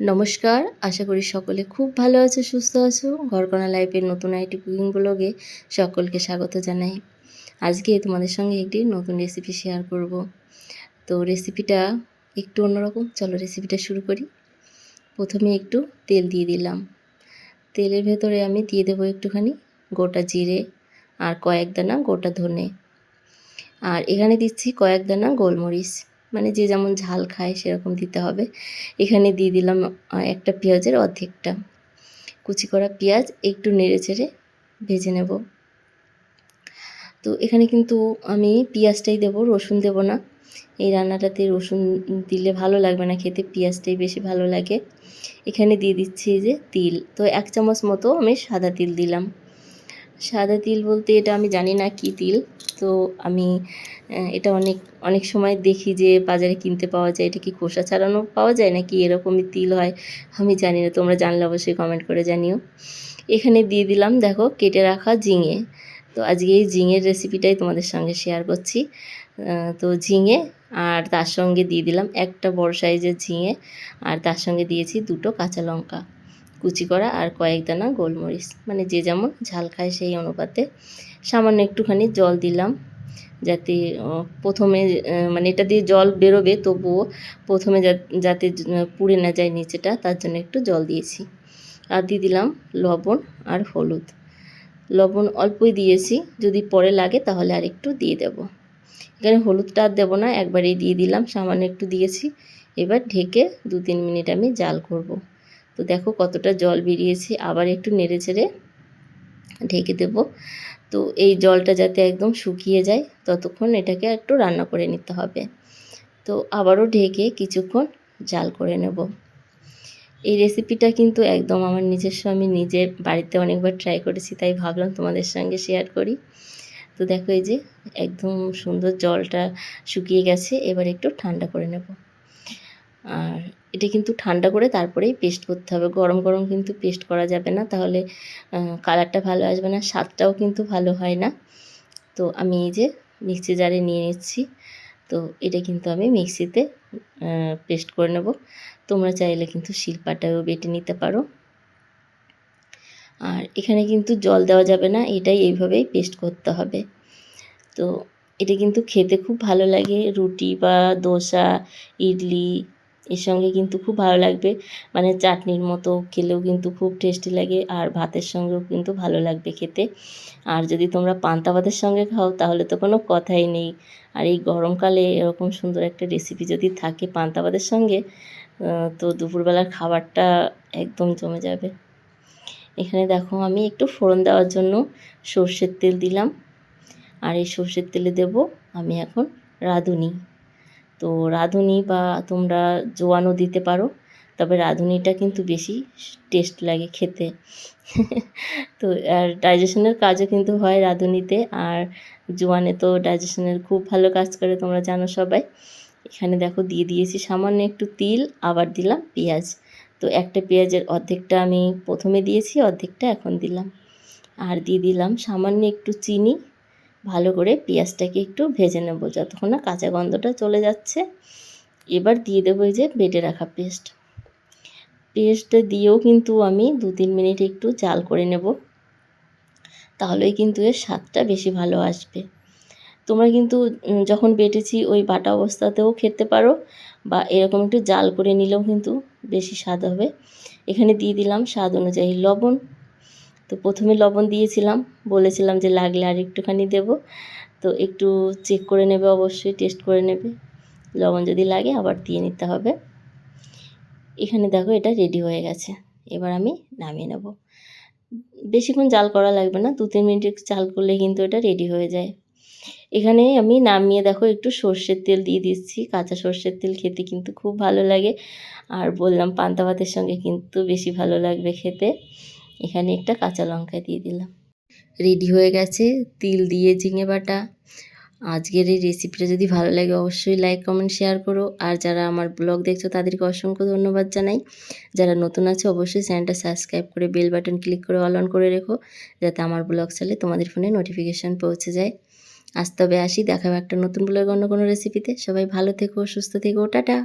নমস্কার, আশা করি সকলে খুব ভালো আছো, সুস্থ আছো। ঘরকোনা লাইফের নতুন আইটি কুকিং ব্লগে সকলকে স্বাগত জানাই। আজকে তোমাদের সঙ্গে একটি নতুন রেসিপি শেয়ার করব। তো রেসিপিটা একটু অন্যরকম, চলো রেসিপিটা শুরু করি। প্রথমে একটু তেল দিয়ে দিলাম। তেলের ভেতরে আমি দিয়ে দেবো একটুখানি গোটা জিরে আর কয়েক দানা গোটা ধনে। আর এখানে দিচ্ছি কয়েক দানা গোলমরিচ। মানে যে যেমন ঝাল খায় সেরকম দিতে হবে। এখানে দিয়ে দিলাম একটা পেঁয়াজের অর্ধেকটা। কুচি করা পেঁয়াজ একটু নেড়ে চেড়ে ভেজে নেব। তো এখানে কিন্তু আমি পেঁয়াজটাই দেবো, রসুন দেব না। এই রান্নাটাতে রসুন দিলে ভালো লাগবে না, খেতে পেঁয়াজটাই বেশি ভালো লাগে। এখানে দিয়ে দিচ্ছি যে তিল। তো এক চামচ মতো আমি সাদা তিল দিলাম। সাদা তিল বলতে এটা আমি জানি না কি তিল। তো আমি এটা অনেক অনেক সময় দেখি যে বাজারে কিনতে পাওয়া যায়। এটা কি খোসা ছাড়ানো পাওয়া যায় নাকি এরকমই তিল হয়? আমি জানি না, তোমরা জানলে অবশ্যই কমেন্ট করে জানিও। এখানে দিয়ে দিলাম, দেখো, কেটে রাখা ঝিঙে। তো আজকে এই ঝিঙের রেসিপিটাই তোমাদের সঙ্গে শেয়ার করছি। তো ঝিঙে আর তার সঙ্গে দিয়ে দিলাম একটা বড় সাইজের ঝিঙে। আর তার সঙ্গে দিয়েছি দুটো কাঁচা লঙ্কা। কুচি করা আর কয়েক দানা গোলমরিচ। মানে যে যেমন ঝাল খায় সেই অনুপাতে সামান্য একটুখানি জল দিলাম। যাতে প্রথমে মানে এটা দিয়ে জল বেরোবে, তবুও প্রথমে যাতে পুড়ে না যায় নিচেটা, তার জন্য একটু জল দিয়েছি। আর দিয়ে দিলাম লবণ আর হলুদ। লবণ অল্পই দিয়েছি, যদি পরে লাগে তাহলে আর একটু দিয়ে দেব। এখানে হলুদটা আর দেবো না, একবারেই দিয়ে দিলাম, সামান্য একটু দিয়েছি। এবার ঢেকে দু তিন মিনিট আমি জাল করব। তো দেখো কতটা জল বেরিয়েছে, আবার একটু নেড়ে চেড়ে ঢেকে দেব। তো এই জলটা যাতে একদম শুকিয়ে যায়, ততক্ষণ এটাকে একটু রান্না করে নিতে হবে। তো আবারও ঢেকে কিছুক্ষণ জাল করে নেব। এই রেসিপিটা কিন্তু একদম আমার নিজস্ব, আমি নিজে বাড়িতে অনেকবার ট্রাই করেছি, তাই ভাবলাম তোমাদের সঙ্গে শেয়ার করি। তো দেখো এই যে একদম সুন্দর জলটা শুকিয়ে গেছে, এবার একটু ঠান্ডা করে নেব। আর এটা কিন্তু ঠান্ডা করে তারপরেই পেস্ট করতে হবে। গরম গরম কিন্তু পেস্ট করা যাবে না। তাহলে কালারটা ভালো আসবে না, স্বাদটাও কিন্তু ভালো হয় না। তো আমি এই যে মিক্সি জারে নিয়ে নিচ্ছি। তো এটা কিন্তু আমি মিক্সিতে পেস্ট করে নেব। তোমরা চাইলে কিন্তু শিলপাটাও বেটে নিতে পারো। আর এখানে কিন্তু জল দেওয়া যাবে না, এটাই এইভাবেই পেস্ট করতে হবে। তো এটা কিন্তু খেতে খুব ভালো লাগে। রুটি বা দোসা, ইডলি এর সঙ্গে কিন্তু খুব ভালো লাগবে। মানে চাটনির মতো খেলেও কিন্তু খুব টেস্টি লাগে আর ভাতের সঙ্গেও কিন্তু ভালো লাগবে খেতে। আর যদি তোমরা পান্তা ভাতের সঙ্গে খাও তাহলে তো কোনো কথাই নেই। আর এই গরমকালে এরকম সুন্দর একটা রেসিপি যদি থাকে পান্তা ভাতের সঙ্গে তো দুপুরবেলার খাবারটা একদম জমে যাবে। এখানে দেখো আমি একটু ফোড়ন দেওয়ার জন্য সর্ষের তেল দিলাম। আর এই সর্ষের তেলে দেব আমি এখন রাঁধুনি। তো রাঁধুনি বা তোমরা জোয়ানও দিতে পারো, তবে রাঁধুনিটা কিন্তু বেশি টেস্ট লাগে খেতে। তো, আর ডাইজেশনের কাজও কিন্তু হয় রাঁধুনিতে, আর জোয়ানে তো ডাইজেশনের খুব ভালো কাজ করে তোমরা জানো সবাই। এখানে দেখো দিয়ে দিয়েছি সামান্য একটু তিল, আবার দিলাম পেঁয়াজ। তো একটা পেঁয়াজের অর্ধেকটা আমি প্রথমে দিয়েছি, অর্ধেকটা এখন দিলাম। আর দিয়ে দিলাম সামান্য একটু চিনি ভালো করে পেঁয়াজটাকে একটু ভেজে নেব যতক্ষণ না কাঁচা গন্ধটা চলে যাচ্ছে। এবার দিয়ে দেবো এই যে বেটে রাখা পেস্ট। পেস্টটা দিয়েও কিন্তু আমি দু তিন মিনিট একটু জাল করে নেব। তাহলেই কিন্তু এর স্বাদটা বেশি ভালো আসবে। তোমরা কিন্তু যখন বেটেছি ওই বাটা অবস্থাতেও খেতে পারো বা এরকম একটু জাল করে নিলেও কিন্তু বেশি স্বাদ হবে। এখানে দিয়ে দিলাম স্বাদ অনুযায়ী লবণ। তো প্রথমে লবণ দিয়েছিলাম, বলেছিলাম যে লাগলে আর একটুখানি দেব। তো একটু চেক করে নেবে অবশ্যই টেস্ট করে নেবে। লবণ যদি লাগে আবার দিয়ে নিতে হবে। এখানে দেখো এটা রেডি হয়ে গেছে, এবার আমি নামিয়ে নেব। বেশিক্ষণ জাল করা লাগবে না, দু তিন মিনিট জাল করলে কিন্তু এটা রেডি হয়ে যায়। এখানে আমি নামিয়ে দেখো একটু সর্ষের তেল দিয়ে দিচ্ছি, কাঁচা সর্ষের তেল খেতে কিন্তু খুব ভালো লাগে। আর বললাম পান্তা ভাতের সঙ্গে কিন্তু বেশি ভালো লাগবে খেতে। এখানে একটা কাঁচা লঙ্কা দিয়ে দিলাম। রেডি হয়ে গেছে, তিল দিয়ে ঝিঙে বাটা। আজকের এই রেসিপিটা যদি ভালো লাগে, অবশ্যই লাইক কমেন্ট শেয়ার করো। আর যারা আমার ব্লগ দেখছ, তাদেরকে অসংখ্য ধন্যবাদ জানাই। যারা নতুন আছে, অবশ্যই চ্যানেলটা সাবস্ক্রাইব করে বেল বাটন ক্লিক করে অল অন করে রেখো, যাতে আমার ব্লগ চালে তোমাদের ফোনে নোটিফিকেশান পৌঁছে যায়। আজ তবে আসি দেখাবো একটা নতুন ব্লগ অন্য কোনো রেসিপিতে সবাই ভালো থেকো, সুস্থ থেকো, টাটা!